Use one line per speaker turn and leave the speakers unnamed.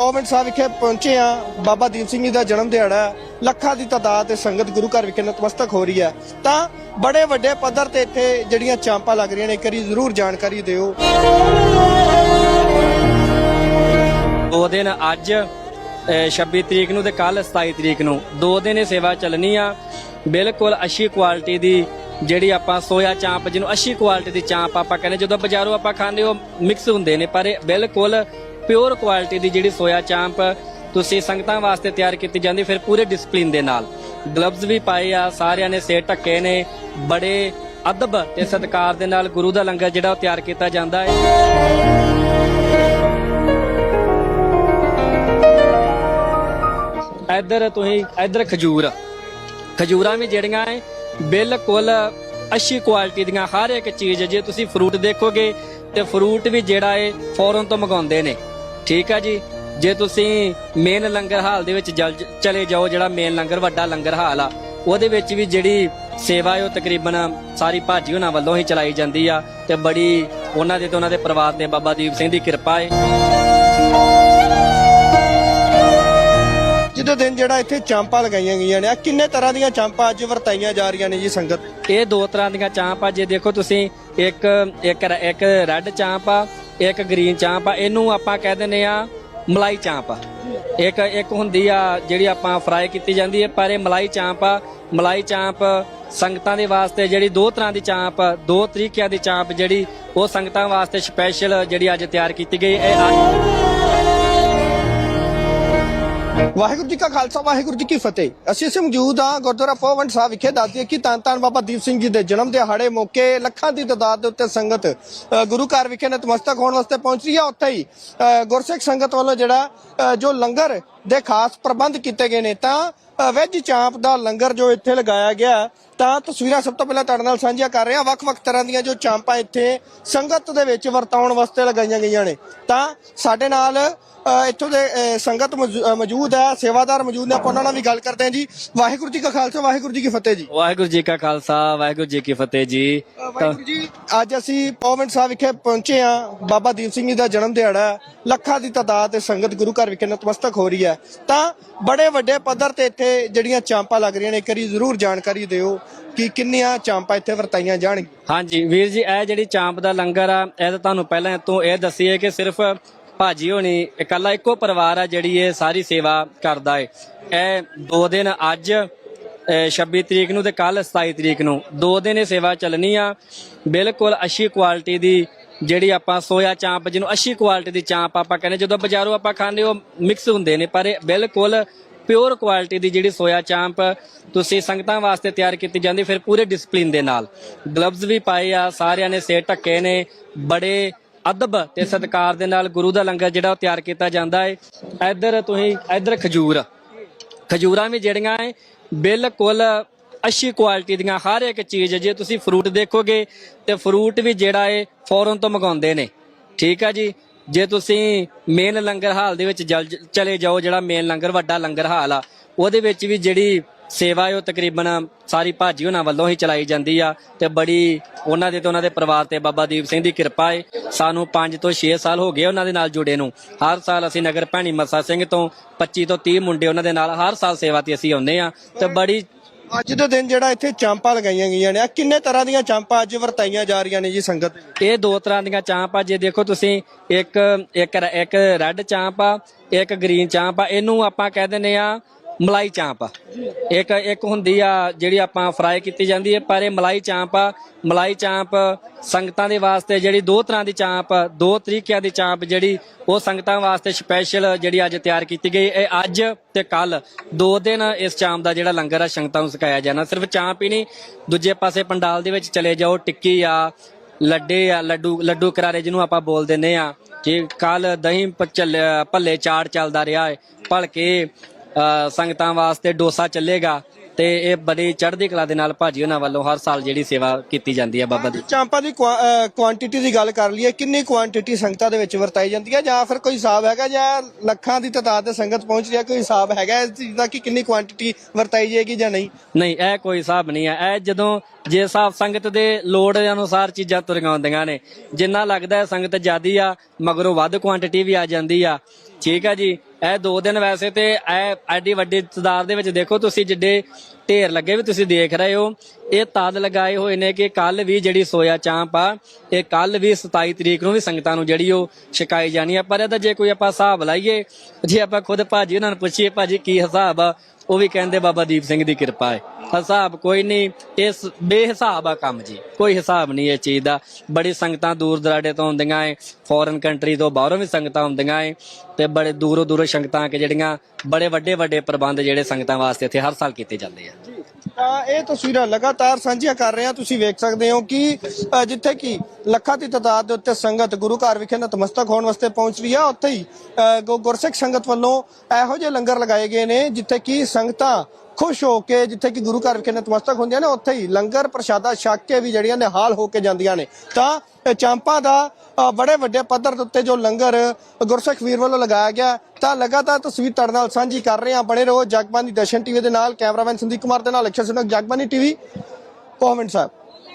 ਗੋਬਿੰਦ ਸਾਹਿਬ ਵਿਖੇ ਪਹੁੰਚੇ ਆ ਬਾਬਾ ਦੀਪ ਸਿੰਘ ਜੀ ਦਾ ਜਨਮ ਦਿਹਾੜਾ ਲੱਖਾਂ ਦੀ ਤਾਦਾਦ ਤੇ ਸੰਗਤ ਗੁਰੂ ਘਰ ਵਿਖੇ ਨਤਮਸਤਕ ਹੋ ਰਹੀ ਹੈ। ਤਾਂ ਬੜੇ ਵੱਡੇ ਪੱਧਰ ਤੇ ਇੱਥੇ ਜਿਹੜੀਆਂ ਚਾਂਪਾਂ ਲੱਗ ਰਹੀਆਂ ਨੇ, ਇੱਕ ਜ਼ਰੂਰ ਜਾਣਕਾਰੀ ਦਿਓ।
ਦੋ ਦਿਨ ਅੱਜ, ਅਹ 26 ਤਰੀਕ ਨੂੰ ਤੇ ਕੱਲ 27 ਤਰੀਕ ਨੂੰ। ਦੋ ਦਿਨ ਇਹ ਸੇਵਾ ਚੱਲਣੀ ਆ। ਬਿਲਕੁਲ ਅੱਛੀ ਕੁਆਲਿਟੀ ਦੀ ਜਿਹੜੀ ਆਪਾਂ ਸੋਇਆ ਚਾਂਪ, ਜਿਹਨੂੰ ਅੱਛੀ ਕੁਆਲਿਟੀ ਦੀ ਚਾਂਪ ਆਪਾਂ ਕਹਿੰਦੇ, ਜਦੋਂ ਬਾਜ਼ਾਰੋਂ ਆਪਾਂ ਖਾਂਦੇ, ਉਹ ਮਿਕਸ ਹੁੰਦੇ ਨੇ, ਪਰ ਇਹ ਬਿਲਕੁਲ ਪਿਓਰ ਕੁਆਲਿਟੀ ਦੀ ਜਿਹੜੀ ਸੋਇਆ ਚਾਂਪ ਤੁਸੀਂ ਸੰਗਤਾਂ ਵਾਸਤੇ ਤਿਆਰ ਕੀਤੀ ਜਾਂਦੀ, ਫਿਰ ਪੂਰੇ ਡਿਸਪਲਿਨ ਦੇ ਨਾਲ। ਗਲਵਜ਼ ਵੀ ਪਾਏ ਆ, ਸਾਰਿਆਂ ਨੇ ਸਿਰ ਢੱਕੇ ਨੇ, ਬੜੇ ਅਦਬ ਤੇ ਸਤਿਕਾਰ ਦੇ ਨਾਲ ਗੁਰੂ ਦਾ ਲੰਗਰ ਜਿਹੜਾ ਉਹ ਤਿਆਰ ਕੀਤਾ ਜਾਂਦਾ ਹੈ। ਇੱਧਰ ਤੁਸੀਂ, ਇੱਧਰ ਖਜੂਰ। ਖਜੂਰਾਂ ਵੀ ਜਿਹੜੀਆਂ ਐ ਬਿਲਕੁਲ ਅੱਛੀ ਕੁਆਲਿਟੀ ਦੀਆਂ, ਹਰ ਇੱਕ ਚੀਜ਼, ਜੇ ਤੁਸੀਂ ਫਰੂਟ ਦੇਖੋਗੇ ਤੇ ਫਰੂਟ ਵੀ ਜਿਹੜਾ ਏ ਫੌਰਨ ਤੋਂ ਮੰਗਾਉਂਦੇ ਨੇ। ਠੀਕ ਆ ਜੀ। ਜੇ ਤੁਸੀਂ ਮੇਨ ਲੰਗਰ ਹਾਲ ਦੇ ਵਿੱਚ ਚਲੇ ਜਾਓ ਜਿਹੜਾ ਮੇਨ ਲੰਗਰ ਵੱਡਾ ਲੰਗਰ ਹਾਲ ਆ ਉਹਦੇ ਵਿੱਚ ਵੀ ਜਿਹੜੀ ਸੇਵਾ ਹੈ ਉਹ ਤਕਰੀਬਨ ਸਾਰੀ ਭਾਜੀ ਉਹਨਾਂ ਵੱਲੋਂ ਹੀ ਚਲਾਈ ਜਾਂਦੀ ਆ ਤੇ ਬੜੀ ਉਹਨਾਂ ਦੇ ਤੇ ਉਹਨਾਂ ਦੇ ਪਰਿਵਾਰ ਤੇ ਬਾਬਾ ਦੀਪ ਸਿੰਘ ਦੀ ਕਿਰਪਾ ਹੈ
ਜਿਹਦੇ ਦਿਨ ਜਿਹੜਾ ਇੱਥੇ ਚਾਂਪਾਂ ਲਗਾਈਆਂ ਗਈਆਂ ਨੇ ਆ ਕਿੰਨੇ ਤਰ੍ਹਾਂ ਦੀਆਂ ਚਾਂਪਾਂ ਅੱਜ ਵਰਤਾਈਆਂ ਜਾ ਰਹੀਆਂ ਨੇ ਜੀ ਸੰਗਤ?
ਇਹ ਦੋ ਤਰ੍ਹਾਂ ਦੀਆਂ ਚਾਂਪ ਆ ਜੇ ਦੇਖੋ ਤੁਸੀਂ ਇੱਕ ਇੱਕ ਇੱਕ ਰੈੱਡ ਚਾਂਪ ਆ ਇੱਕ ਗ੍ਰੀਨ ਚਾਂਪ ਆ, ਇਹਨੂੰ ਆਪਾਂ ਕਹਿ ਦਿੰਦੇ ਆ ਮਲਾਈ ਚਾਂਪ ਆ। ਇੱਕ ਇੱਕ ਹੁੰਦੀ ਆ ਜਿਹੜੀ ਆਪਾਂ ਫਰਾਈ ਕੀਤੀ ਜਾਂਦੀ ਹੈ, ਪਰ ਇਹ ਮਲਾਈ ਚਾਂਪ ਆ। ਮਲਾਈ ਚਾਂਪ ਸੰਗਤਾਂ ਦੇ ਵਾਸਤੇ ਜਿਹੜੀ ਦੋ ਤਰ੍ਹਾਂ ਦੀ ਚਾਂਪ ਦੋ ਤਰੀਕਿਆਂ ਦੀ ਚਾਂਪ ਜਿਹੜੀ ਉਹ ਸੰਗਤਾਂ ਵਾਸਤੇ ਸਪੈਸ਼ਲ ਜਿਹੜੀ ਅੱਜ ਤਿਆਰ ਕੀਤੀ ਗਈ ਇਹ
ਵਾਹਿਗੁਰੂ ਜੀ ਕਾ ਖਾਲਸਾ ਵਾਹਿਗੁਰੂ ਜੀ ਕੀ ਫਤਿਹ। ਅਸੀਂ ਇਸ ਮੌਜੂਦ ਹਾਂ ਗੁਰਦੁਆਰਾ ਪੋਵੰਡ ਸਾਹਿਬ ਵਿਖੇ। ਦੱਸਦੀਏ ਕਿ ਧੰਨ ਧੰਨ ਬਾਬਾ ਦੀਪ ਸਿੰਘ ਜੀ ਦੇ ਜਨਮ ਦਿਹਾੜੇ ਮੌਕੇ ਲੱਖਾਂ ਦੀ ਤਾਦਾਦ ਦੇ ਉੱਤੇ ਸੰਗਤ ਗੁਰੂ ਘਰ ਵਿਖੇ ਨਤਮਸਤਕ ਹੋਣ ਵਾਸਤੇ ਪਹੁੰਚ ਰਹੀ ਹੈ ਉੱਥੇ ਹੀ ਗੁਰਸਿੱਖ ਸੰਗਤ ਵੱਲੋਂ ਜਿਹੜਾ ਜੋ ਲੰਗਰ ਦੇ ਖਾਸ ਪ੍ਰਬੰਧ ਕੀਤੇ ਗਏ ਨੇ ਤਾਂ ਅ, ਵੈਜ ਚਾਂਪ ਦਾ ਲੰਗਰ ਜੋ ਇੱਥੇ ਲਗਾਇਆ ਗਿਆ ਤਾਂ ਤਸਵੀਰਾਂ ਸਭ ਤੋਂ ਪਹਿਲਾਂ ਤੁਹਾਡੇ ਨਾਲ ਸਾਂਝੀਆਂ ਕਰ ਰਹੇ। ਹਾਂ ਵੱਖ-ਵੱਖ ਤਰ੍ਹਾਂ ਦੀਆਂ ਜੋ ਚਾਂਪਾਂ ਇੱਥੇ ਸੰਗਤ ਦੇ ਵਿੱਚ ਵਰਤਾਉਣ ਵਾਸਤੇ ਲਗਾਈਆਂ ਗਈਆਂ ਨੇ। ਤਾਂ ਸਾਡੇ ਨਾਲ ਇੱਥੋਂ ਦੇ ਸੰਗਤ ਮੌਜੂਦ ਹੈ ਸੇਵਾਦਾਰ ਮੌਜੂਦ ਨੇ ਆਪਾਂ ਉਹਨਾਂ ਨਾਲ ਵੀ ਗੱਲ ਕਰਦੇ ਹਾਂ ਜੀ। ਵਾਹਿਗੁਰੂ ਜੀ ਕਾ ਖਾਲਸਾ ਵਾਹਿਗੁਰੂ ਜੀ ਕੀ ਫਤਿਹ ਜੀ।
ਵਾਹਿਗੁਰੂ ਜੀ ਕਾ ਖਾਲਸਾ ਵਾਹਿਗੁਰੂ ਜੀ ਕੀ ਫਤਿਹ ਜੀ।
ਅ, ਵਾਹਿਗੁਰੂ ਜੀ ਅੱਜ ਅਸੀਂ ਪੌਵਨ ਸਾਹਿਬ ਵਿਖੇ ਪਹੁੰਚੇ ਆ ਬਾਬਾ ਦੀਪ ਸਿੰਘ ਜੀ ਦਾ ਜਨਮ ਦਿਹਾੜਾ ਲੱਖਾਂ ਦੀ ਤਾਦਾਦ ਤੇ ਸੰਗਤ ਗੁਰੂ ਘਰ ਵਿਖੇ ਨਤਮਸਤਕ ਹੋ ਰਹੀ ਹੈ। ਤਾਂ ਬੜੇ ਵੱਡੇ ਪੱਧਰ ਤੇ ਇੱਥੇ ਜਿਹੜੀਆਂ ਚਾਂਪਾਂ ਲੱਗ ਰਹੀਆਂ ਨੇ ਇੱਕ ਵਾਰੀ ਜ਼ਰੂਰ ਜਾਣਕਾਰੀ ਦਿਓ ਕਿ ਕਿੰਨੀਆਂ ਚਾਂਪਾਂ ਇੱਥੇ ਵਰਤਾਈਆਂ ਜਾਣਗੀਆਂ।
ਹਾਂਜੀ ਵੀਰ ਜੀ ਇਹ ਜਿਹੜੀ ਚਾਂਪ ਦਾ ਲੰਗਰ ਆ ਇਹ ਤਾਂ ਤੁਹਾਨੂੰ ਪਹਿਲਾਂ ਤੋਂ ਇਹ ਦੱਸੀਏ ਕਿ ਸਿਰਫ ਭਾਜੀ ਹੋਣੀ, ਇਕੱਲਾ ਇੱਕੋ ਪਰਿਵਾਰ ਆ ਜਿਹੜੀ ਇਹ ਸਾਰੀ ਸੇਵਾ ਕਰਦਾ ਏ। ਇਹ ਦੋ ਦਿਨ ਅੱਜ, ਅਹ 26 ਤਰੀਕ ਨੂੰ ਤੇ ਕੱਲ 27 ਤਰੀਕ ਨੂੰ। ਦੋ ਦਿਨ ਇਹ ਸੇਵਾ ਚੱਲਣੀ ਆ। ਬਿਲਕੁਲ ਅੱਛੀ ਕੁਆਲਿਟੀ ਦੀ ਜਿਹੜੀ ਆਪਾਂ ਸੋਇਆ ਚਾਂਪ, ਜਿਹਨੂੰ ਅੱਛੀ ਕੁਆਲਿਟੀ ਦੀ ਚਾਂਪ ਆਪਾਂ ਕਹਿੰਦੇ ਜਦੋਂ ਬਾਜ਼ਾਰੋਂ ਆਪਾਂ ਖਾਂਦੇ ਉਹ ਮਿਕਸ ਹੁੰਦੇ ਨੇ, ਪਰ ਇਹ ਬਿਲਕੁਲ ਪਿਓਰ ਕੁਆਲਿਟੀ ਦੀ ਜਿਹੜੀ ਸੋਇਆ ਚਾਂਪ ਤੁਸੀਂ ਸੰਗਤਾਂ ਵਾਸਤੇ ਤਿਆਰ ਕੀਤੀ ਜਾਂਦੀ, ਫਿਰ ਪੂਰੇ ਡਿਸਪਲਿਨ ਦੇ ਨਾਲ। ਗਲਵਜ਼ ਵੀ ਪਾਏ ਆ, ਸਾਰਿਆਂ ਨੇ ਸਿਰ ਢੱਕੇ ਨੇ, ਬੜੇ ਅਦਬ ਤੇ ਸਤਿਕਾਰ ਦੇ ਨਾਲ ਗੁਰੂ ਦਾ ਲੰਗਰ ਜਿਹੜਾ ਉਹ ਤਿਆਰ ਕੀਤਾ ਜਾਂਦਾ ਹੈ ਇੱਧਰ ਤੁਸੀਂ, ਇੱਧਰ ਖਜੂਰ। ਖਜੂਰਾਂ ਵੀ ਜਿਹੜੀਆਂ ਐ ਬਿਲਕੁਲ ਅੱਛੀ ਕੁਆਲਿਟੀ ਦੀਆਂ, ਹਰ ਇੱਕ ਚੀਜ਼, ਜੇ ਤੁਸੀਂ ਫਰੂਟ ਦੇਖੋਗੇ ਤੇ ਫਰੂਟ ਵੀ ਜਿਹੜਾ ਹੈ ਫੌਰਨ ਤੋਂ ਮੰਗਾਉਂਦੇ ਨੇ। ਠੀਕ ਆ ਜੀ? ਜੇ ਤੁਸੀਂ ਮੇਨ ਲੰਗਰ ਹਾਲ ਦੇ ਵਿੱਚ ਜਲ- ਚਲੇ ਜਾਓ, ਜਿਹੜਾ ਮੇਨ ਲੰਗਰ, ਵੱਡਾ ਲੰਗਰ ਹਾਲ ਆ, ਉਹਦੇ ਵਿੱਚ ਵੀ ਜਿਹੜੀ ਸੇਵਾ ਉਹ ਤਕਰੀਬਨ ਸਾਰੀ ਭਾਜੀ ਉਹਨਾਂ ਵੱਲੋਂ ਹੀ ਚਲਾਈ ਜਾਂਦੀ ਆ ਤੇ ਬੜੀ ਉਹਨਾਂ ਦੇ ਤੇ ਉਹਨਾਂ ਦੇ ਪਰਿਵਾਰ ਤੇ ਬਾਬਾ ਦੀਪ ਸਿੰਘ ਦੀ ਕਿਰਪਾ ਹੈ ਸਾਨੂੰ 5 ਤੋਂ 6 ਸਾਲ ਹੋ ਗਏ ਉਹਨਾਂ ਦੇ ਨਾਲ ਜੁੜੇ ਨੂੰ। ਹਰ ਸਾਲ ਅਸੀਂ ਨਗਰ ਭੈਣੀ ਮੱਸਾ ਸਿੰਘ ਤੋਂ 25 ਤੋਂ 30 ਮੁੰਡੇ ਉਹਨਾਂ ਦੇ ਨਾਲ ਹਰ ਸਾਲ ਸੇਵਾ ਤੇ ਅਸੀਂ ਆਉਂਦੇ ਆ ਤੇ ਬੜੀ
ਅੱਜ ਦੇ ਦਿਨ ਜਿਹੜਾ ਇੱਥੇ ਚਾਂਪਾਂ ਲਗਾਈਆਂ ਗਈਆਂ ਨੇ ਆ ਕਿੰਨੇ ਤਰ੍ਹਾਂ ਦੀਆਂ ਚਾਂਪਾਂ ਅੱਜ ਵਰਤਾਈਆਂ ਜਾ ਰਹੀਆਂ ਨੇ ਜੀ ਸੰਗਤ?
ਇਹ ਦੋ ਤਰ੍ਹਾਂ ਦੀਆਂ ਚਾਂਪ ਆ ਜੇ ਦੇਖੋ ਤੁਸੀਂ ਇੱਕ ਇੱਕ ਇੱਕ ਰੈੱਡ ਚਾਂਪ ਆ ਇੱਕ ਗ੍ਰੀਨ ਚਾਂਪ ਆ। ਇਹਨੂੰ ਆਪਾਂ ਕਹਿ ਦਿੰਦੇ ਆ ਮਲਾਈ ਚਾਂਪ ਆ। ਇੱਕ ਇੱਕ ਹੁੰਦੀ ਆ ਜਿਹੜੀ ਆਪਾਂ ਫਰਾਈ ਕੀਤੀ ਜਾਂਦੀ ਹੈ ਪਰ ਇਹ ਮਲਾਈ ਚਾਂਪ ਆ। ਮਲਾਈ ਚਾਂਪ ਸੰਗਤਾਂ ਦੇ ਵਾਸਤੇ ਜਿਹੜੀ ਦੋ ਤਰ੍ਹਾਂ ਦੀ ਚਾਂਪ, ਦੋ ਤਰੀਕਿਆਂ ਦੀ ਚਾਂਪ ਜਿਹੜੀ ਉਹ ਸੰਗਤਾਂ ਵਾਸਤੇ ਸਪੈਸ਼ਲ ਜਿਹੜੀ ਅੱਜ ਤਿਆਰ ਕੀਤੀ ਗਈ। ਇਹ ਅੱਜ ਤੇ ਕੱਲ ਦੋ ਦਿਨ ਇਸ ਚਾਂਪ ਦਾ ਜਿਹੜਾ ਲੰਗਰ ਆ ਸੰਗਤਾਂ ਨੂੰ ਛਕਾਇਆ ਜਾਣਾ। ਸਿਰਫ ਚਾਂਪ ਹੀ ਨਹੀਂ, ਦੂਜੇ ਪਾਸੇ ਪੰਡਾਲ ਦੇ ਵਿੱਚ ਚਲੇ ਜਾਓ, ਟਿੱਕੀ ਆ, ਲੱਡੇ ਆ, ਲੱਡੂ ਲੱਡੂ ਕਰਾਰੇ ਜਿਹਨੂੰ ਆਪਾਂ ਬੋਲ ਦਿੰਦੇ ਆ ਕਿ ਕੱਲ ਦਹੀਂ ਭੱਲੇ ਚਾੜ ਚੱਲਦਾ ਰਿਹਾ ਹੈ ਭਲਕੇ ਸੰਗਤਾਂ ਵਾਸਤੇ ਡੋਸਾ ਚੱਲੇਗਾ ਤੇ ਇਹ ਬੜੀ ਚੜ੍ਹਦੀ ਕਲਾ ਦੇ ਨਾਲ ਭਾਜੀ ਉਹਨਾਂ ਵੱਲੋਂ ਹਰ ਸਾਲ ਜਿਹੜੀ ਸੇਵਾ ਕੀਤੀ ਜਾਂਦੀ ਹੈ ਬਾਬਾ ਦੀ।
ਚਾਂਪਾਂ ਦੀ ਕੁਆਂਟੀਟੀ ਦੀ ਗੱਲ ਕਰ ਲਈਏ ਕਿੰਨੀ ਕੁਆਂਟੀਟੀ ਸੰਗਤਾਂ ਦੇ ਵਿੱਚ ਵਰਤਾਈ ਜਾਂਦੀ ਹੈ? ਜਾਂ ਫਿਰ ਕੋਈ ਹਿਸਾਬ ਹੈਗਾ ਜਾਂ ਲੱਖਾਂ ਦੀ ਤਾਦਾਦ ਤੇ ਸੰਗਤ ਪਹੁੰਚ ਰਹੀ ਹੈ ਕੋਈ ਹਿਸਾਬ ਹੈਗਾ ਇਸ ਚੀਜ਼ ਦਾ ਕਿ ਕਿੰਨੀ ਕੁਆਂਟੀਟੀ ਵਰਤਾਈ ਜਾਏਗੀ ਜਾਂ ਨਹੀਂ?
ਨਹੀਂ ਇਹ ਕੋਈ ਹਿਸਾਬ ਨਹੀਂ ਹੈ। ਇਹ ਜਦੋਂ ਜੇ ਹਿਸਾਬ ਸੰਗਤ ਦੇ ਲੋੜ ਦੇ ਅਨੁਸਾਰ ਚੀਜ਼ਾਂ ਤੁਰੀਆਂ ਹੁੰਦੀਆਂ ਨੇ ਜਿੰਨਾ ਲੱਗਦਾ ਹੈ ਸੰਗਤ ਜਿਆਦੀ ਆ ਮਗਰੋਂ ਵੱਧ ਕੁਆਂਟੀਟੀ ਵੀ ਆ ਜਾਂਦੀ ਆ। ਠੀਕ ਆ ਜੀ? ਇਹ ਦੋ ਦਿਨ ਵੈਸੇ ਤੇ ਇਹ ਐਡੀ ਵੱਡੀ ਤਦਾਦ ਦੇ ਵਿੱਚ ਦੇਖੋ ਤੁਸੀਂ ਜਿੱਡੇ ਢੇਰ ਲੱਗੇ ਵੀ ਤੁਸੀਂ ਦੇਖ ਰਹੇ ਹੋ। ਇਹ ਤਾਦ ਲਗਾਏ ਹੋਏ ਨੇ ਕਿ ਕੱਲ ਵੀ ਜਿਹੜੀ ਸੋਇਆ ਚਾਂਪ ਆ, ਇਹ ਕੱਲ ਵੀ 27 ਤਰੀਕ ਨੂੰ ਵੀ ਸੰਗਤਾਂ ਨੂੰ ਜਿਹੜੀ ਉਹ ਛਕਾਈ ਜਾਣੀ ਆ। ਪਰ ਇਹਦਾ ਜੇ ਕੋਈ ਆਪਾਂ ਹਿਸਾਬ ਲਾਈਏ, ਜੇ ਆਪਾਂ ਖੁਦ ਭਾਜੀ ਉਹਨਾਂ ਨੂੰ ਪੁੱਛੀਏ, ਭਾਜੀ ਕੀ ਹਿਸਾਬ ਆ ਉਹ ਵੀ ਕਹਿੰਦੇ ਬਾਬਾ ਦੀਪ ਸਿੰਘ ਦੀ ਕਿਰਪਾ ਹੈ। ਹਿਸਾਬ ਕੋਈ ਨਹੀਂ, ਇਸ ਬੇਹਿਸਾਬ ਆ ਕੰਮ ਜੀ। ਕੋਈ ਹਿਸਾਬ ਨਹੀਂ ਇਹ ਚੀਜ਼ ਦਾ। ਬੜੀ ਸੰਗਤਾਂ ਦੂਰ ਦਰਾਡੇ ਤੋਂ ਆਉਂਦੀਆਂ ਏ ਫੋਰਨ ਕੰਟਰੀ ਤੋਂ ਬਾਹਰੋਂ ਵੀ ਸੰਗਤਾਂ ਆਉਂਦੀਆਂ ਏ ਤੇ ਬੜੇ ਦੂਰੋਂ ਦੂਰੋਂ ਸੰਗਤਾਂ ਕਿ ਜਿਹੜੀਆਂ ਬੜੇ ਵੱਡੇ ਵੱਡੇ ਪ੍ਰਬੰਧ ਜਿਹੜੇ ਸੰਗਤਾਂ ਵਾਸਤੇ ਇੱਥੇ ਹਰ ਸਾਲ ਕੀਤੇ ਜਾਂਦੇ ਆ।
ਤਾਂ ਇਹ ਤਸਵੀਰਾਂ ਲਗਾਤਾਰ ਸਾਂਝੀਆਂ ਕਰ ਰਹੇ ਹਾਂ। ਤੁਸੀਂ ਵੇਖ ਸਕਦੇ ਹੋ ਕਿ ਅ, ਜਿੱਥੇ ਕਿ ਲੱਖਾਂ ਦੀ ਤਾਦਾਦ ਦੇ ਉੱਤੇ ਸੰਗਤ ਗੁਰੂ ਘਰ ਵਿਖੇ ਨਤਮਸਤਕ ਹੋਣ ਵਾਸਤੇ ਪਹੁੰਚ ਰਹੀ ਆ। ਉੱਥੇ ਹੀ ਅ, ਗੁ- ਗੁਰਸਿੱਖ ਸੰਗਤ ਵੱਲੋਂ ਇਹੋ ਜਿਹੇ ਲੰਗਰ ਲਗਾਏ ਗਏ ਨੇ ਜਿੱਥੇ ਕਿ ਸੰਗਤਾਂ ਖੁਸ਼ ਹੋ ਕੇ ਜਿੱਥੇ ਕਿ ਗੁਰੂ ਘਰ ਵਿਖੇ ਨਤਮਸਤਕ ਹੁੰਦੀਆਂ ਨੇ, ਉੱਥੇ ਹੀ ਲੰਗਰ ਪ੍ਰਸ਼ਾਦਾ ਛਕ ਕੇ ਵੀ ਜਿਹੜੀਆਂ ਨਿਹਾਲ ਹੋ ਕੇ ਜਾਂਦੀਆਂ ਨੇ। ਤਾਂ ਇਹ ਚਾਂਪਾਂ ਦਾ ਬੜੇ ਵੱਡੇ ਪੱਧਰ ਦੇ ਉੱਤੇ ਜੋ ਲੰਗਰ ਗੁਰਸਿੱਖ ਵੀਰ ਵੱਲੋਂ ਲਗਾਇਆ ਗਿਆ, ਤਾਂ ਲਗਾਤਾਰ ਤਸਵੀਰ ਤੁਹਾਡੇ ਨਾਲ ਸਾਂਝੀ ਕਰ ਰਹੇ ਹਾਂ। ਬਣੇ ਰਹੋ ਜਗਬਾਨੀ ਦਰਸ਼ਨ ਟੀਵੀ ਦੇ ਨਾਲ, ਕੈਮਰਾਮੈਨ ਸੰਦੀਪ ਕੁਮਾਰ ਦੇ ਨਾਲ, ਅਕਸ਼ਰ ਸੁਨਕ ਜਗਬਾਨੀ ਟੀਵੀ। ਪੋਵਨ ਸਾਹਿਬ?